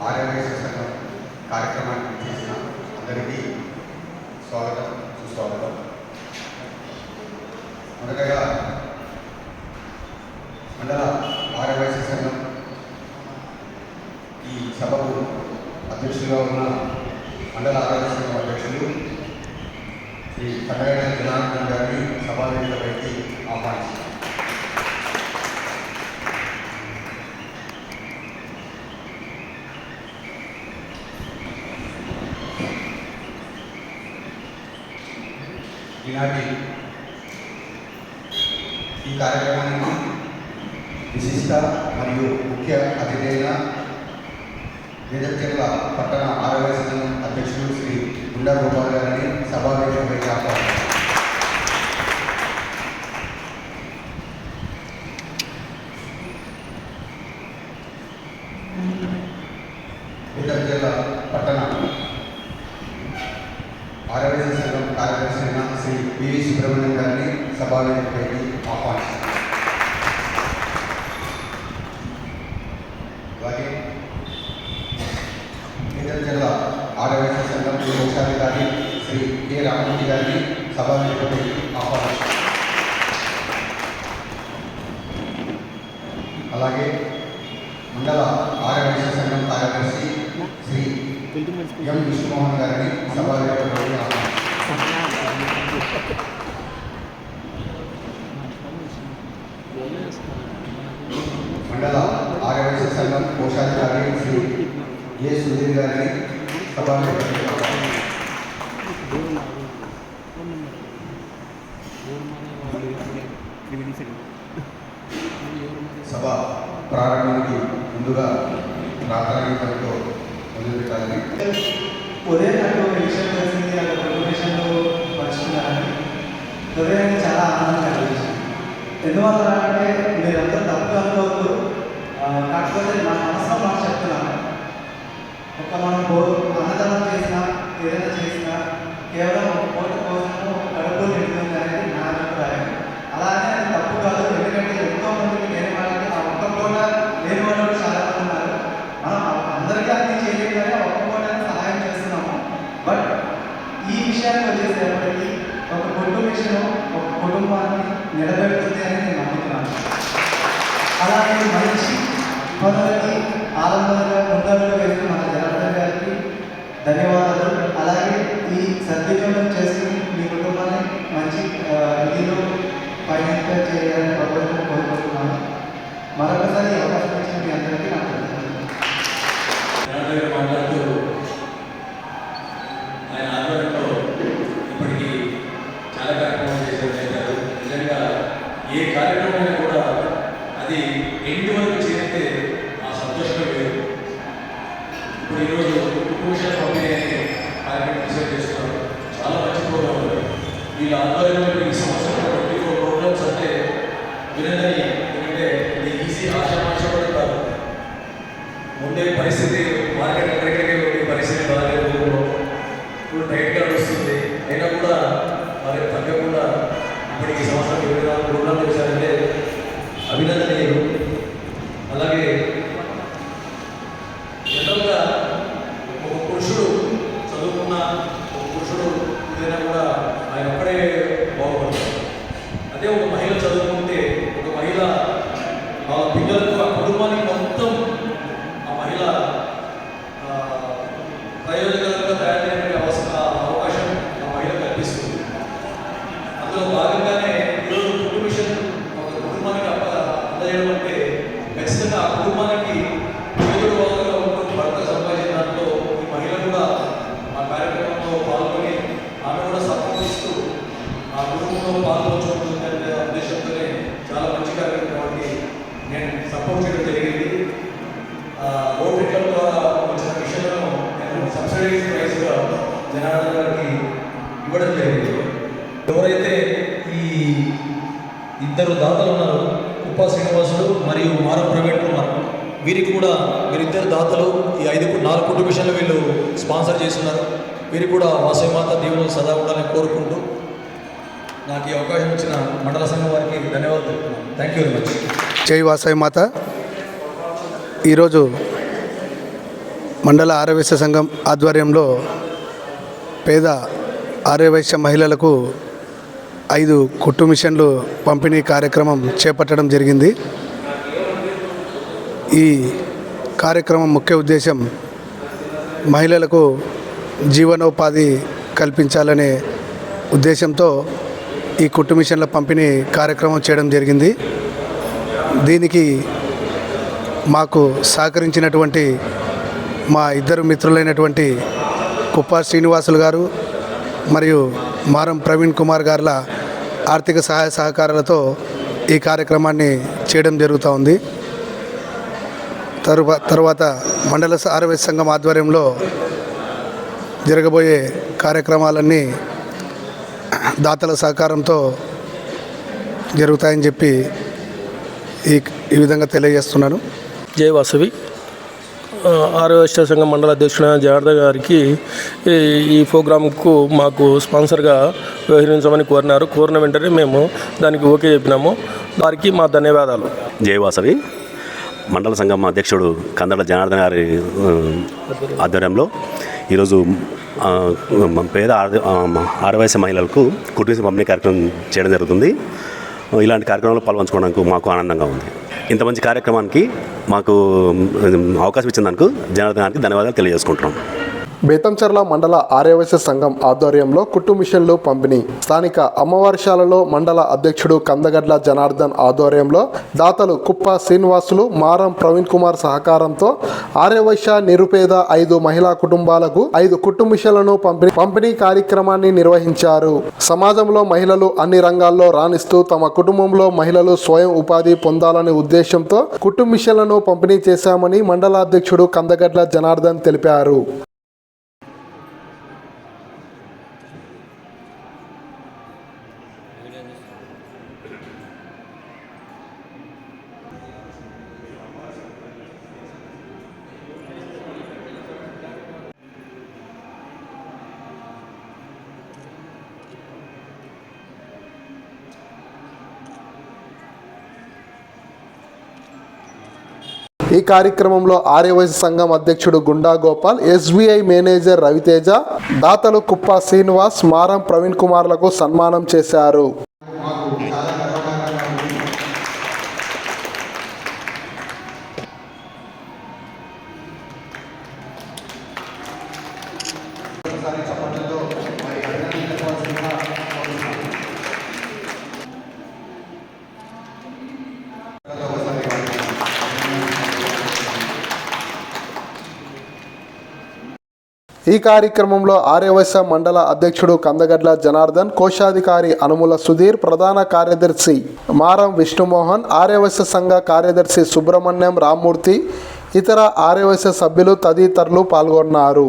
మండల ఆర్యవైశ్య సంఘం కార్యక్రమానికి చేసిన అందరికీ స్వాగతం సుస్వాగతం. మొదటగా మండల ఆర్యవైశ్య సంఘం ఈ సభకు అధ్యక్షులుగా ఉన్న మండల ఆరోగ్య సంఘం అధ్యక్షులు శ్రీ కన్నగడ జనార్దన్ గారిని సభాధ్యక్షులపైకి ఆహ్వానించారు. ఈనాటి ఈ కార్యక్రమానికి విశిష్ట మరియు ముఖ్య అతిథైన వేదచర్ల పట్టణ ఆరోగ్య సంఘం అధ్యక్షుడు శ్రీ గుండా గోపాల్ గారిని సభా ఆహ్వానిస్తున్నాం ఇతర జిల్లా పట్టణ ఆరోగ్య సంఘం కార్యదర్శి శ్రీ పివి సుబ్రహ్మణ్యం గారిని సభావేదికపైకి ఆహ్వానిస్తున్నాం అలాగే ఇతర జిల్లా ఆరోగ్య సంఘం కోశాధికారి శ్రీ కె రామమూర్తి గారిని సభావేదికపైకి ఆహ్వానిస్తున్నాం అలాగే మండల ఆరోగ్య సంఘం కార్యదర్శి ఎం విష్ణుమోహన్ గారిని సభావేదికపైకి మండల ఆర్యవైశ్య సంఘం కోశాధికారి శ్రీ ఏ సుధీర్ గారిని సభావేదికపైకి సభ ప్రారంభానికి ముందుగా ప్రార్థనాంతంతో పెట్టాలని ఉదయం నాకు విషయం తెలిసింది నాకు ఒక విషయంలో పంచుకున్నారని చాలా ఆనందం కలిగించింది. ఎందువల్ల అంటే మీరంతా తప్పు అనుకోవద్దు. కాకపోతే నా మనసులో మాట చెప్తున్నాను ఒక మనం భో అన్నదానం చేసినా ఏదైనా చేసినా కేవలం ఒక కోట కోసము ఒక కడుపు నిండుతుంది అనేది నా అభిప్రాయం అలానే అది తప్పు కాదు ఎందుకంటే ఎంతో మందికి లేని వాళ్ళకి ఆ ఒక్క పూట లేని వాళ్ళు కూడా చాలా మంది ఉన్నారు మనం అందరికీ అన్ని చేయలేము కానీ ఆ ఒక్క పూట సహాయం చేస్తున్నాము బట్ ఈ విషయానికి వచ్చేసేపటికి ఒక కుటుంబ ఒక కుటుంబాన్ని నిలబెడుతుంది అని నేను నమ్ముతున్నాను. అలాగే మంచి పనులకి ఆనందంగా ముందడుగు వేసిన మన జనార్దన్ గారికి ధన్యవాదాలు. అలాగే ఈ సద్వినియోగం చేసుకుని మీ కుటుంబాన్ని మంచి ఆ, ఇదిలో చేయాలని ప్రభుత్వం కోరుకుంటున్నాను. మరొకసారి అవకాశం ఇచ్చిన మీ అందరికీ నాకు ధన్యవాదాలు జనార్దన్ మాట్లాడుతూ ఆయన ఆధ్వర్యంలో ఇప్పటికీ చాలా కార్యక్రమాలు చేశారు చేశారు నిజంగా ఏ కార్యక్రమం అయినా కూడా అది ఎండ్ వరకు చేరితే ఆ సంతోషమే వేరు ఇప్పుడు ఈరోజు కుటుంబ పంపిణీ అనే కార్యక్రమం డిసైడ్ చేస్తున్నారు. చాలా మంచి ప్రోగ్రాం వీళ్ళ ఆధ్వర్యంలో ఈ సంవత్సరం ట్వంటీ ఫోర్ ప్రోగ్రామ్స్ అంటే వినదని ఎందుకంటే ఇది ఈజీ ఆశామాషపడి కాదు. ముందే పరిస్థితి మార్కెట్ ఎక్కడికే ఉండే పరిస్థితి బాగాలేదు ఇప్పుడు టైట్గా వస్తుంది. అయినా కూడా మరి తగ్గకుండా ఇప్పటికి సంవత్సరం ఇరవై ప్రోగ్రాం చేశారంటే అభినందనీయులు. అలాగే కుటుంబంలో పాల్గొంచుకుంటుందనే ఉద్దేశంతోనే చాలా మంచి కార్యక్రమం కాబట్టి నేను సపోర్ట్ చేయడం జరిగింది. ఆ, రోటరీ క్లబ్ ద్వారా వచ్చిన మిషన్లను నేను సబ్సిడీ ప్రైస్గా జనార్దన్ గారికి ఇవ్వడం జరిగింది. ఎవరైతే ఈ ఇద్దరు దాతలు ఉన్నారు కుప్పా శ్రీనివాసుడు మరియు మారం ప్రవీణ్ కుమార్ వీరికి కూడా వీరిద్దరు దాతలు ఈ ఐదు నాలుగు కుటుంబిషన్లు వీళ్ళు స్పాన్సర్ చేస్తున్నారు. వీరికి కూడా వాసవిమాత దీవులు సదా ఉండాలని కోరుకుంటూ నాకు ఈ అవకాశం ఇచ్చిన మండల సంఘం వారికి ధన్యవాదాలు చెప్తున్నాను థ్యాంక్ యూ వెరీ మచ్ జై వాసవి మాత. ఈరోజు మండల ఆర్యవైశ్య సంఘం ఆధ్వర్యంలో పేద ఆర్యవైశ్య మహిళలకు ఐదు కుట్టు మిషన్లు పంపిణీ కార్యక్రమం చేపట్టడం జరిగింది. ఈ కార్యక్రమం ముఖ్య ఉద్దేశం మహిళలకు జీవనోపాధి కల్పించాలనే ఉద్దేశంతో ఈ కుట్టు మిషన్ల పంపిణీ కార్యక్రమం చేయడం జరిగింది. దీనికి మాకు సహకరించినటువంటి మా ఇద్దరు మిత్రులైనటువంటి కుప్ప శ్రీనివాసులు గారు మరియు మారం ప్రవీణ్ కుమార్ గారుల ఆర్థిక సహాయ సహకారాలతో ఈ కార్యక్రమాన్ని చేయడం జరుగుతూ ఉంది. తరువా తర్వాత మండల ఆరోగ్య సంఘం ఆధ్వర్యంలో జరగబోయే కార్యక్రమాలన్నీ దాతల సహకారంతో జరుగుతాయని చెప్పి ఈ ఈ విధంగా తెలియజేస్తున్నాను. జై వాసవి. ఆరోగ్య సంఘం మండల అధ్యక్షుడైన జనార్దన్ గారికి ఈ ఈ ప్రోగ్రాంకు మాకు స్పాన్సర్గా వ్యవహరించమని కోరినారు. కోరిన వెంటనే మేము దానికి ఓకే చెప్పినాము. వారికి మా ధన్యవాదాలు. జయవాసవి మండల సంఘం అధ్యక్షుడు కందల జనార్దన్ గారి ఆధ్వర్యంలో ఈరోజు పేద ఆరు మహిళలకు కుటుంబ పంపిణీ కార్యక్రమం చేయడం జరుగుతుంది. ఇలాంటి కార్యక్రమంలో పాల్పంచుకోవడానికి మాకు ఆనందంగా ఉంది. ఇంత మంచి కార్యక్రమానికి మాకు అవకాశం ఇచ్చినందుకు జనార్దన్ గారికి ధన్యవాదాలు తెలియజేసుకుంటున్నాం. బేతంచెర్ల మండల ఆర్యవైశ్య సంఘం ఆధ్వర్యంలో కుట్టు మిషన్లు పంపిణీ. స్థానిక అమ్మవారిశాలలో మండల అధ్యక్షుడు కందగడ్ల జనార్దన్ ఆధ్వర్యంలో దాతలు కుప్ప శ్రీనివాసులు మారం ప్రవీణ్ కుమార్ సహకారంతో ఆర్యవైశ్య నిరుపేద ఐదు మహిళా కుటుంబాలకు ఐదు కుట్టు మిషన్లను పంపిణీ పంపిణీ కార్యక్రమాన్ని నిర్వహించారు. సమాజంలో మహిళలు అన్ని రంగాల్లో రాణిస్తూ తమ కుటుంబంలో మహిళలు స్వయం ఉపాధి పొందాలనే ఉద్దేశంతో కుట్టు మిషన్లను పంపిణీ చేశామని మండల అధ్యక్షుడు కందగడ్ల జనార్దన్ తెలిపారు. ఈ కార్యక్రమంలో ఆర్యవైశ్య సంఘం అధ్యక్షుడు గుండా గోపాల్ ఎస్బీఐ మేనేజర్ రవితేజ దాతలు కుప్ప శ్రీనివాస్ మారం ప్రవీణ్ కుమార్లకు సన్మానం చేశారు. ఈ కార్యక్రమంలో ఆర్యవైశ్య మండల అధ్యక్షుడు కందగడ్ల జనార్దన్ కోశాధికారి అనుముల సుధీర్ ప్రధాన కార్యదర్శి మారం విష్ణుమోహన్ ఆర్యవైశ్య సంఘ కార్యదర్శి సుబ్రహ్మణ్యం రామ్మూర్తి ఇతర ఆర్యవైశ్య సభ్యులు తదితరులు పాల్గొన్నారు.